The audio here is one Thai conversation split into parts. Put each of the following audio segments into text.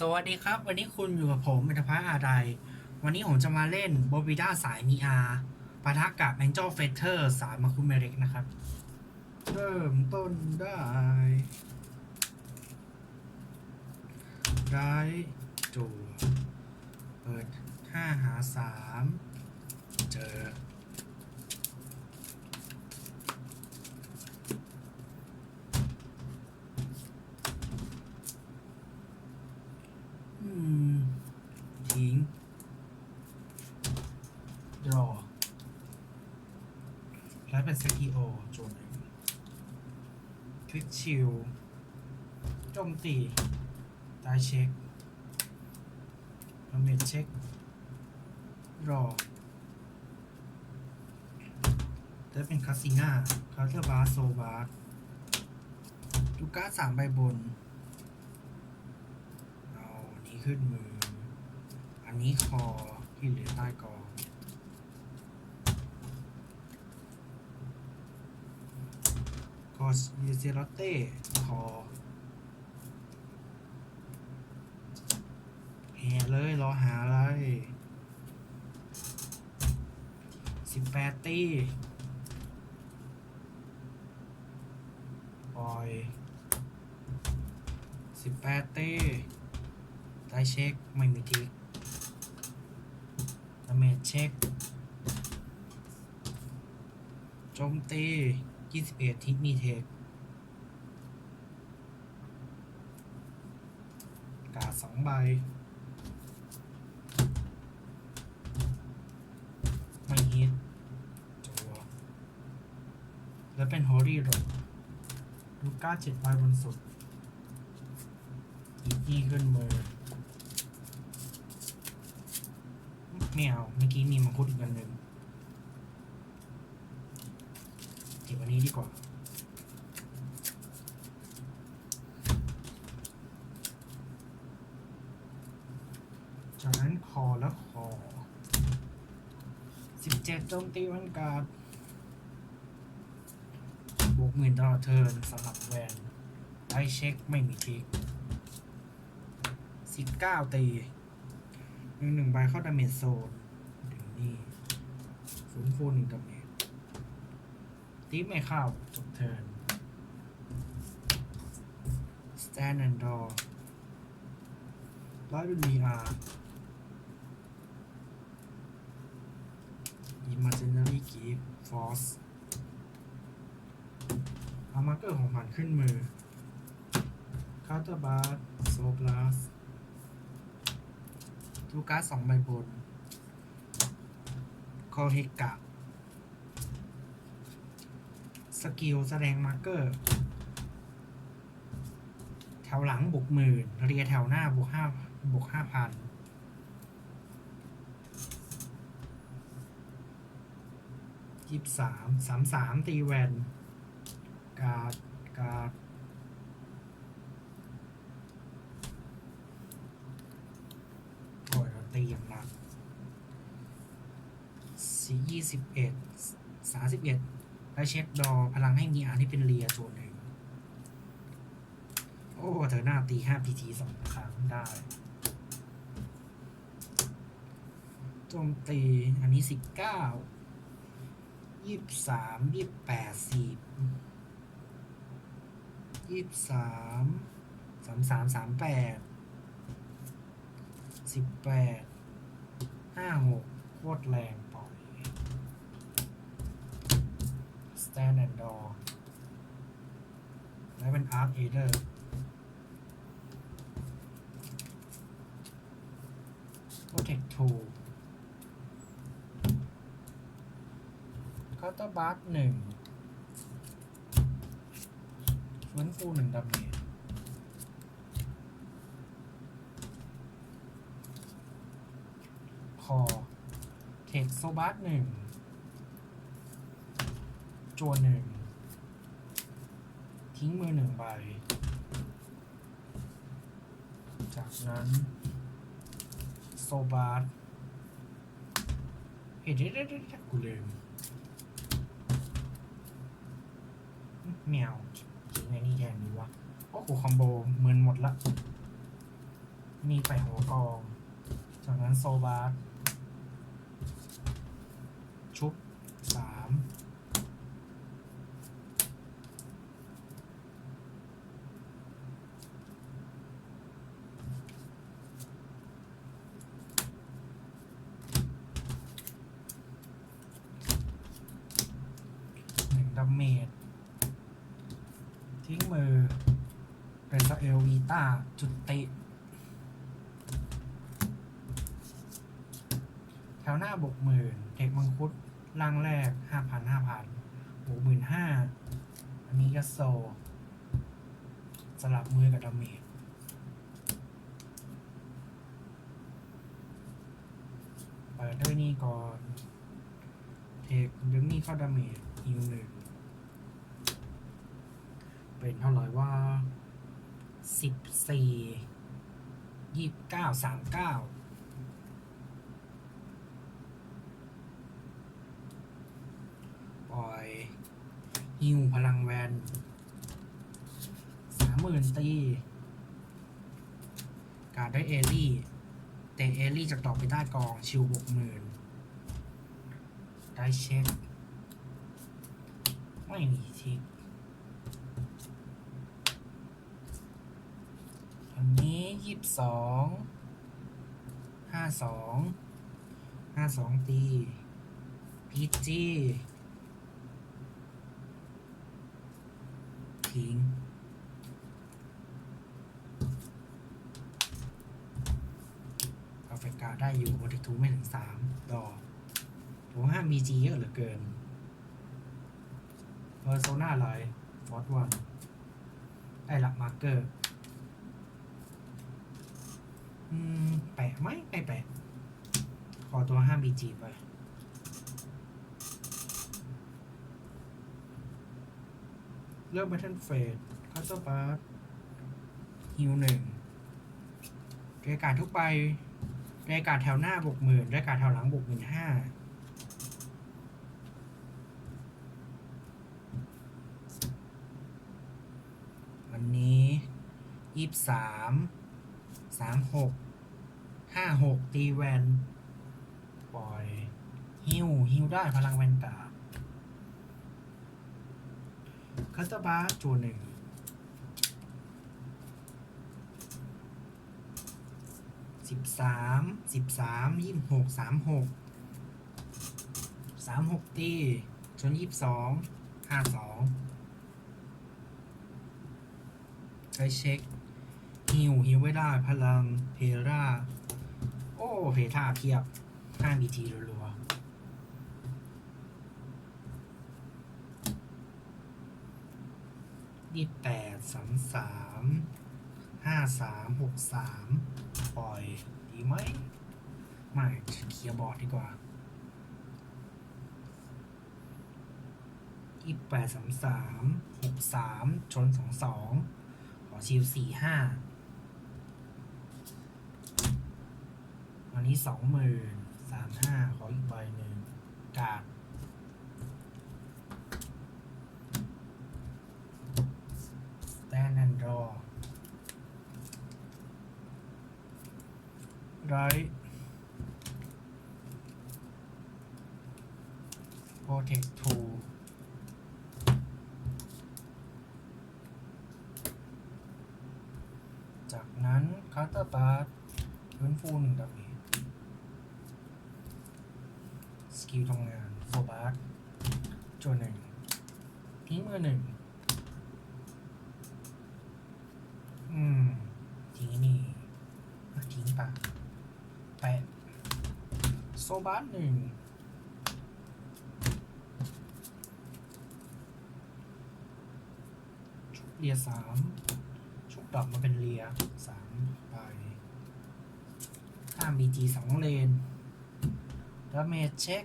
สวัสดีครับ วันนี้คุณอยู่กับผมเมธพัฒน์อาไดวันนี้ผมจะมาเล่นโบบิด้าสายมีอาปะทะกับแมงเจ l เฟเธอร์สายมาคุเมเร็กนะครับ เริ่มต้นได้ ได้จูเปิดห้าหาสามเจอมทิ้งรอ แล้วเป็นเซตีโอโจนหนึ่งคลิก ชิลโจมตีได้เช็คดาเมจเช็ค รอแล้วเป็นคาสิน่าคาเทอร์บาโซบาร์ลูก้าสามใบบน เอาอันนี้ขึ้นมือ อันนี้คอที่เหลือใต้กองค อเยเซโรเต้คอแห่เลยรอหาอะไรสิบแปดตีปล่อยสิบแปดตีได้เช็ค ไม่มีทิกดาเมจเช็คโจมตี 21ทิกมีเทคกาสองใบ ไม่ฮิตจัวแล้วเป็นฮอรี่โรลูก้าเจ็ดใบบนสุดอีกีขึ้นมือไม่เอาเมื่อกี้มีมังคุดอีกอันหนึ่ง นี้กว่าจากนั้นคอแล้วคอสิบเจ็ดโจมตีวันกาดบวกหมื่นตลอดเทิร์นสำหรับแวนได้เช็คไม่มีทิกสิบเก้าตีหนึ่งหนึ่งใบเข้าดาเมจโซนถึงนี่ศูนย์ฟูหนึ่งดาเมจ ตีไม่เข้าจบเทิร์นสแตนแอนด์ดอร์ร้อยเป็น VR Imaginary Gift Force เอามาร์เกอร์ของผ่านขึ้นมือคาร์ตบาร์โซบลาสทูการ์ดสองใบบน คอเฮกะ ส กิลแสดงมาร์เกอร์ แถวหลังบวกหมื่นเรียแถวหน้าบวกห้าบวกห้าพันยี่สามสามสามตีแวนกาดกาดโอ้ยเราตีอย่างหนักสี่ยี่สิบเอ็ดสามสิบเอ็ด และเช็ดดอพลังให้มีอาที่เป็นเรียโจนหนึ่งโอ้เธอหน้าตีห้าพีทีสองครั้งได้โจมตีอันนี้สิบเก้ายี่สามยี่แปดสี่ยี่สามสามสามสามแปดสิบแปดห้าหกโคตรแรงปล่อย stand and door แล้วเป็น arc aider protect two เคาน์เตอร์บาร์หนึ่งฟื้นฟูหนึ่งดาเมจคอเทคโซบัสหนึ่ง จวนหนึ่ง ทิ้งมือหนึ่งใบ จากนั้น โซบัสเฮ้ยเดี๋ยวเดี๋ยวเดี๋ยวกูลืมแมวทิ้งไอ้นี่แทนดีวะโอ้โหคอมโบเมินหมดละนี่ไปหัวกอง จากนั้นโซบาร์ชุบสามหนึ่งดาเมจทิ้งมือ เป็นสเอลวี ต้าจุติแถวหน้าบวกหมื่นเด็กมังคุดล่างแรกห้าพันห้าพันบวกหมื่นห้าอันนี้ก็โซ สลับมือกับดาเมจเปิดด้วยนี่ก่อน เทคดึงนี่เข้าดาเมจฮิวหนึ่งเป็นเท่าไหร่ว่า สิบสี่ยี่สิบเก้าสามเก้าปล่อยฮิวพลังแวนสามหมื่นตี การได้เอลี่เตะเอลี่จากดอกไปใต้กองชิวบวกหมื่นได้เช็ค ไม่มีทิก อันนี้ ยี่สิบสองห้าสองห้าสองตีพีจีทิ้งกาเฟกาได้อยู่บนทิทูไม่ถึงสามดอกผมห้ามมีจีเยอะเหลือเกินเพอร์โซนาไลฟอร์ดวันได้ละมาร์เกอร์ อืมแปะไหมไม่แปะ ขอตัวห้ามบีจีไปเลือก Battle Phase คัสเตอร์บาร์ฮิวหนึ่งรายการทุกใบรายการแถวหน้าบวกหมื่นรายการแถวหลังบวกหมื่นห้าวันนี้ยี่สาม สามหกห้าหกตีแวนปล่อยฮิวฮิวได้พลังแวนการ์คัสตอร์บาจูหนึ่งสิบสามสิบสามยี่สิบหกสามหกสามหกตีชนยี่สิบสองห้าสองใช้เช็ค ฮิวฮิวไม่ได้พลังเพราโอ้เพท่าเพียบห้าบีทีรัวๆยี่แปดสามสามห้าสามหกสามปล่อยดีไหมไม่เคลียร์บอร์ดดีกว่ายี่แปดสามสามหกสามชนสองสองขอชิวสี่ห้า วั นี้สองหมื่นสามห้าขออีกใบหนึ่งกาดแตนแอนดรอไรโปรเทคทูจากนั้นคาร์เตอร์บาร์ฟื้นฟูหนึ่งดาเมจสกิลทำงานโฟบาร์จวนหนึ่งทิ้งมือหนึ่ง อืม ทิ้งนี่อะทิ้งปะ แปะโซบาร์หนึ่งชุบเรียสามชุบดอกมาเป็นเรียสามใบข้ามบีจีสองเลนดาเมจเช็ค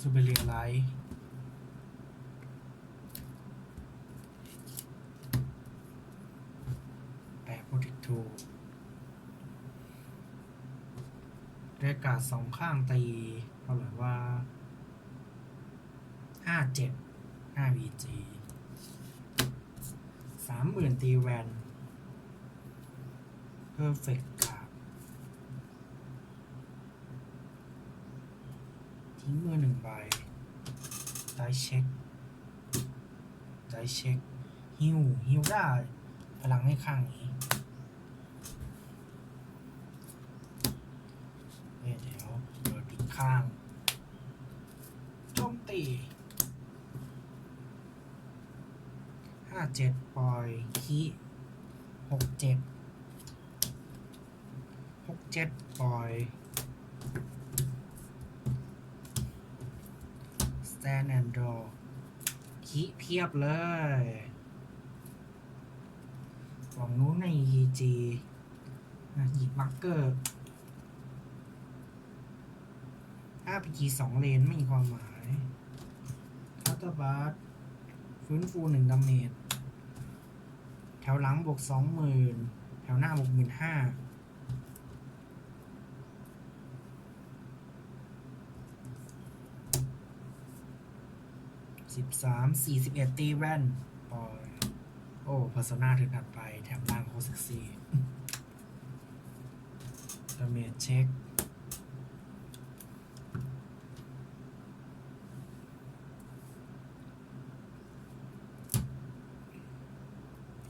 ซูเปเรียไลท์แปะโปรติทู เรียการดสองข้างตีเท่าไหร่ว่าห้าเจ็ดห้าบีจีสามหมื่นตีแวน perfect กาดทิ้งมือหนึ่งใบได้เช็คได้เช็ค ฮิวฮิวได้ พลังให้ข้างนี้เอ้ยเดี๋ยวเปิดอีกข้างโจมตีห้า เจ็ดปล่อยคีหกเจ็ดหกเจ็ดปล่อย stand and draw คีเพียบเลยฝั่งนู้นใน EG อะหยิบมาร์กเกอร์ RPG สองเลนไม่มีความหมายคาตาบาร์ฟื้นฟูหนึ่งดาเมจ ถวหลังบวกสองหมื่นแถวหน้าบวกหมื่นห้าสิบสามสี่สิบเอ็ดตีแว่นปล่อยโอ้เพอร์โซนาถึงถัดไป แถมล่างโคเซ็กซี่ดาเมจเช็ค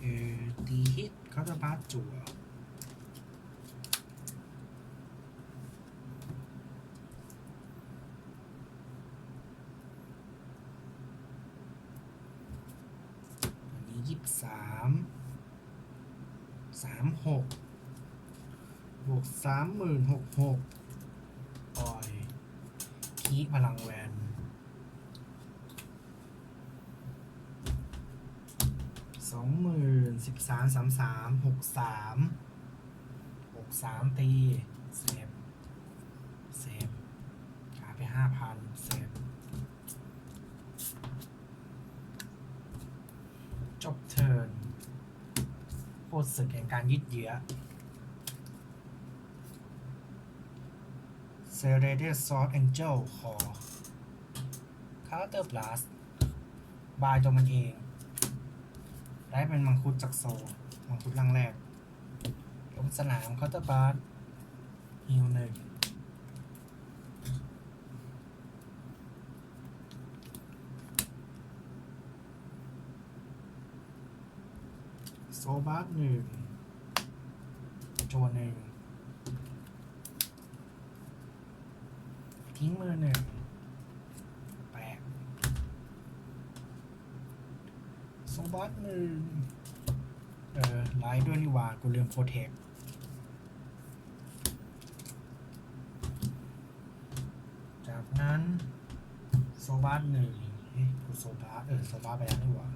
เออตีฮิตเขาจะ บาสจั่วอันนี้ยี่สามสามหกบวกสามหมื่นหกหกปล่อย คีพลังแวน สองหมื่น สามสามสามหกสามหกสามตีเซฟเซฟหาไปห้าพันเซฟจบเทิร์นโคตรสึกแห่งการยืดเยื้อเซเรเดซอสแองเจิลคอคาร์เตอร์บลัสบายตัวมันเอง ได้เป็นมังคุดจากโซมังคุดร่างแรกลงสนามเคาน์เตอร์บาร์ฮิวหนึ่งโซบาร์หนึ่งโจหนึ่งทิ้งมือหนึ่งแปด โซบัสหนึ่งเออไลท์ด้วยนี่หว่ากูลืมโปรเทคจากนั้นโซบัสหนึ่งเฮ้ยกูโซบัสเออโซบัสไปแล้วนี่หว่า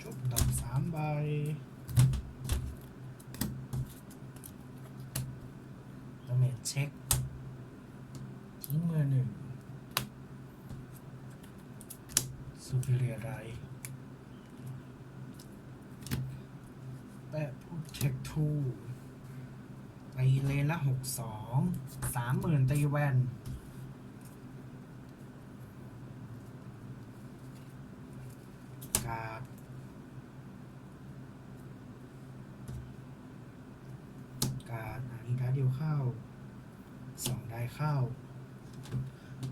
ชุบดอกสามใบดาเมจเช็ค ทิ้งมือหนึ่ง superior right แปะพูดเช็คทูไปเลนละหกสองสามหมื่นตีแวนการ์ดการ์ดอันนี้ได้เดียวเข้าสองได้เข้า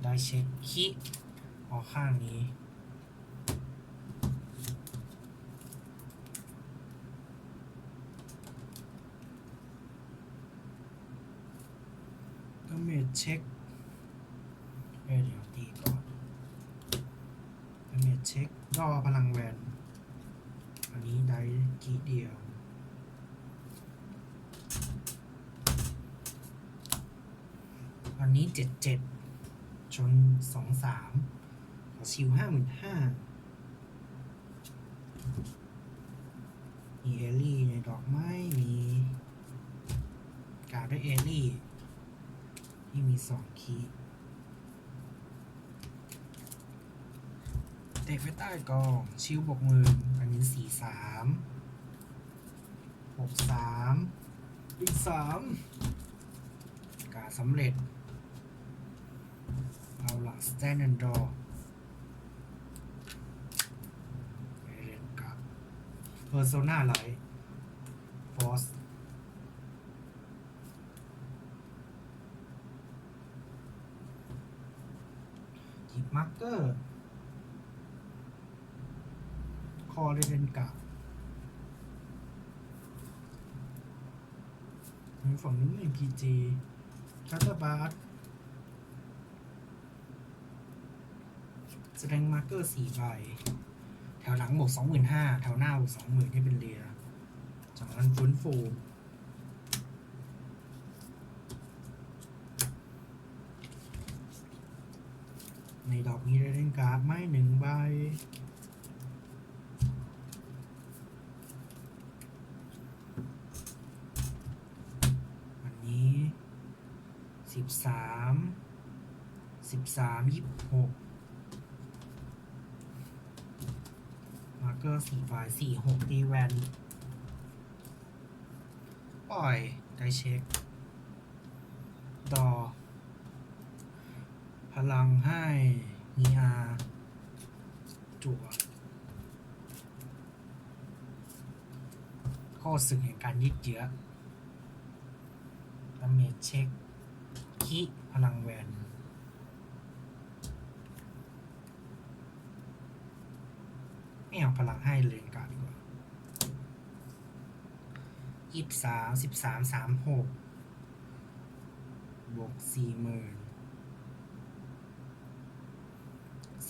ได้เช็คคิออกข้างนี้ ดา เช็คเดี๋ยวตีก่อนดาเมจเช็ครอพลังแวน อันนี้ได้กี่เดียวอันนี้เจ็ดเจ็ดชนสองสามขอชิวห้าหมื่นห้ามีเอลลี่ในดอกไม้มีการด้วยเอลลี่ ที่มีสองคีย์เตะไว้ใต้กอง ชิวบวกมื่นอันนี้สี่สามหกสามอีกสามกาสำเร็จ เอาละ stand and draw ไปเรียนกับ Persona Light Force หยิบมาร์ก เกอร์ คอเรเดนกาฝั่งนู้นมี PG คัตเตอร์บาร์แสดงมาร์กเกอร์สี่ใบ แถวหลังบวกสองหมื่นห้าแถวหน้าบวกสองหมื่นให้เป็นเรียจากนั้นฟื้นฟู ใน ดอกนี้ได้เล่นการ์ดไม้หนึ่งใบอันนี้สิบสามสิบสามยี่สิบหกมาร์เกอร์สี่ฝ่ายสี่หกตีแวนปล่อยได้เช็คดอพลังให้มีอาจั่ว ข้อสึกแห่งการยืดเยื้อดาเมจเช็คคิพลังแวนไม่เอาพลังให้เลนการดดีกว่ายี่สามสิบสามสามหกบวกสี่หมื่น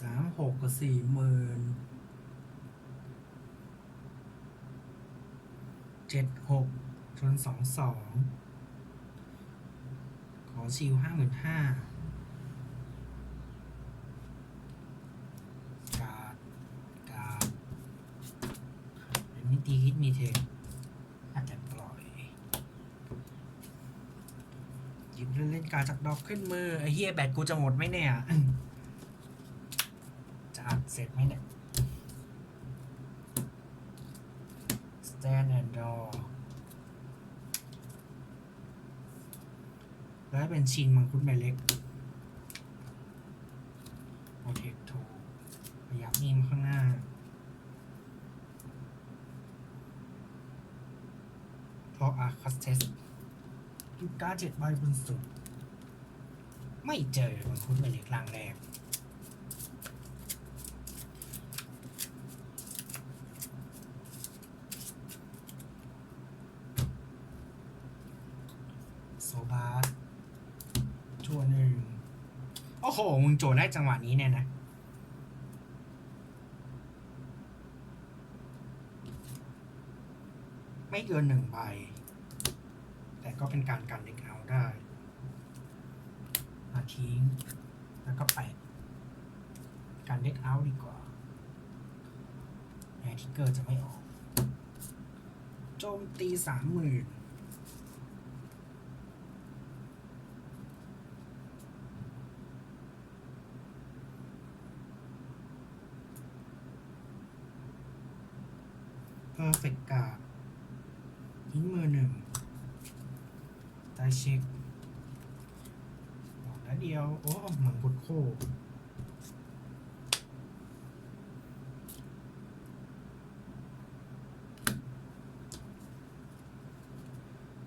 สามหกกับสี่หมื่น เจ็ดหกชนสองสองขอชิวห้าหมื่นห้ากาดกาดเป็นมิตีฮิตมีเทคอาจจะปล่อย หยิบเล่นๆการจากดอกขึ้นมือ ไอ้เฮียแบตกูจะหมดไหมเนี่ยจะอัดเสร็จไหมเนี่ย แล้วเป็นชินมังคุดใบเล็กโอเทคโทพยับนิ่มข้างหน้า เพราะอาคัสเทสยูการ์เจ็ดใบบนสุด ไม่เจอมังคุดใบเล็กลางแรก โซบาสชัวหนึ่ง โอ้โห มึงโจได้จังหวะนี้เนี่ยนะ ไม่เกินหนึ่งใบ แต่ก็เป็นการกันเด็กเอาได้มาทิ้ง แล้วก็แปการเด็กเอาดีกว่าแอทิกเกอร์จะไม่ออก โจมตีสามหมื่น เพ อร์เฟกกาดทิ้งมือหนึ่งได้เช็คบอกแล้วเดียว โอ้หมังกดโค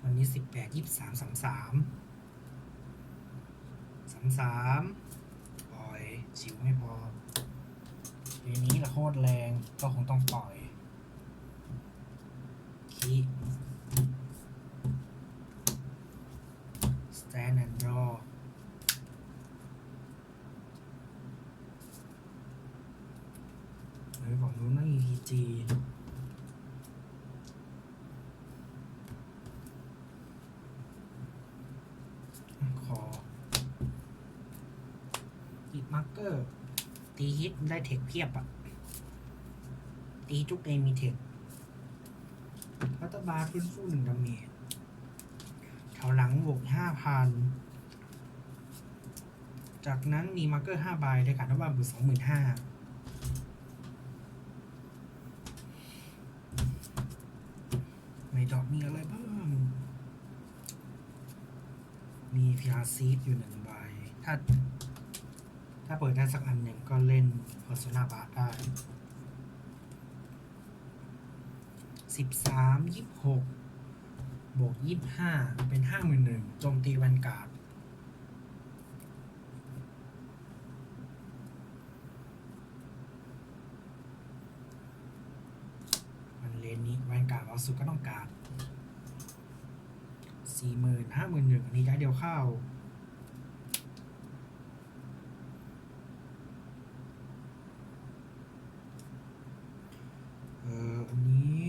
วันนี้สิบแปดยี่สามสามสามสามสามปล่อย ชิวไม่พอทีนี้ละโคตรแรง ก็คงต้องปล่อย คี stand and draw เฮ้ยฝั่งนู้น นั่ง EPG ขอติดมาร์กเกอร์ ตีฮิตได้เทคเพียบอะตีทุกเกมมีเทครัฐบาลฟื้นฟูหนึ่งดาเมจแถวหลังบวกห้าพันจากนั้นมีมาร์เกอร์ห้าใบได้การรัฐบาลบวกสองหมื่นห้าในดอกมีอะไรบ้าง มีพิอาซีดอยู่หนึ่งใบ ถ้า ถ้าเปิดได้สักอันหนึ่งก็เล่น Persona b a r ได้สิบสามยี่สิบหกบวกยี่สิบห้าเป็นห้าหมื่นหนึ่งโจมตีแวนการ์ดมันเลนนี้แวนการ์ดเอาสุดก็ต้องการ สี่หมื่นห้าหมื่นหนึ่งอันนี้ย้ายเดียวเข้าเอออันนี้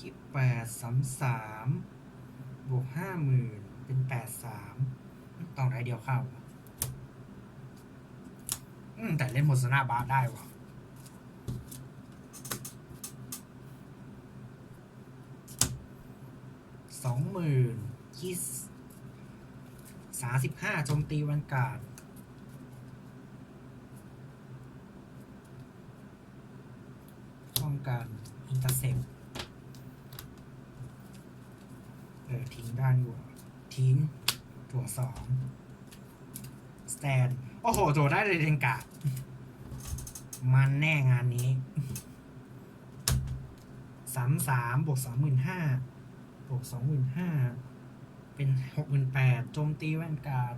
ยี่แปดสามสามบวกห้าหมื่นเป็นแปดสามต้องได้เดียวเข้าอืมแต่เล่นโมสนาบาได้ว่ะสองหมื่น ยี่สามสิบห้าโจมตีวันการดป้องกันอินเตอร์เซ็ปเออทิ้งด้อยู่อะทิ้งตัวสองสแตน โอ้โหตัวได้เลยเดนกะมันแน่งานนี้สามสามบวกสองหมื่นห้าบวกสองหมื่นห้า เป็นหกหมื่นแปดโจมตีแว่นการ์ด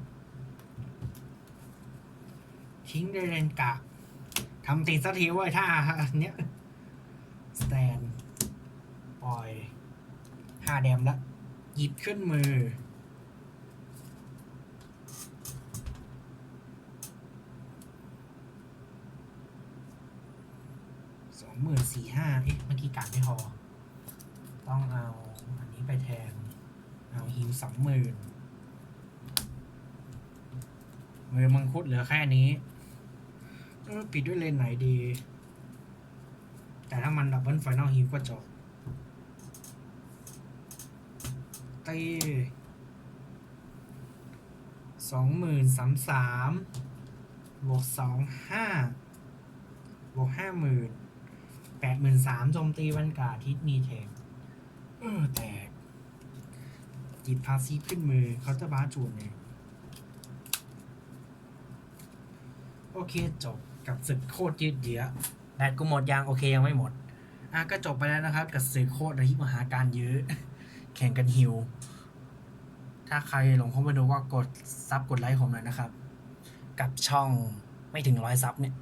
ทิ้งเดเรนกะทำติดสักทีเว้ยถ้าอันเนี้ยสแตน ปล่อยห้าแดมแล้วหยิบขึ้นมือ สองหมื่นสี่ห้าเอ๊ะเมื่อกี้การไม่พอ ต้องเอาอันนี้ไปแทน เอาฮิวสองหมื่นมือมังคุดเหลือแค่นี้เออปิดด้วยเลนไหนดี แต่ถ้ามันดับเบิลไฟนอลฮิวก็จบตีสองหมื่นสามสามบวกสองห้าบวกห้าหมื่นแปดหมื่นสามโจมตีวันกาทิศมีเทงเออแต่ กจิบพาซีฟขึ้นมือเขาจะบ้าจูนเองโอเคจบกับศึกโคตรยืดเยื้อแบตกูหมดยังโอเคยังไม่หมด อะก็จบไปแล้วนะครับ กับศึกโคตรระหิมหาการยื้อแข่งกันฮิว ถ้าใครหลงเข้ามาดูก็กดซับกดไลค์ผมหน่อยนะครับ กับช่องไม่ถึงร้อยซับเนี่ย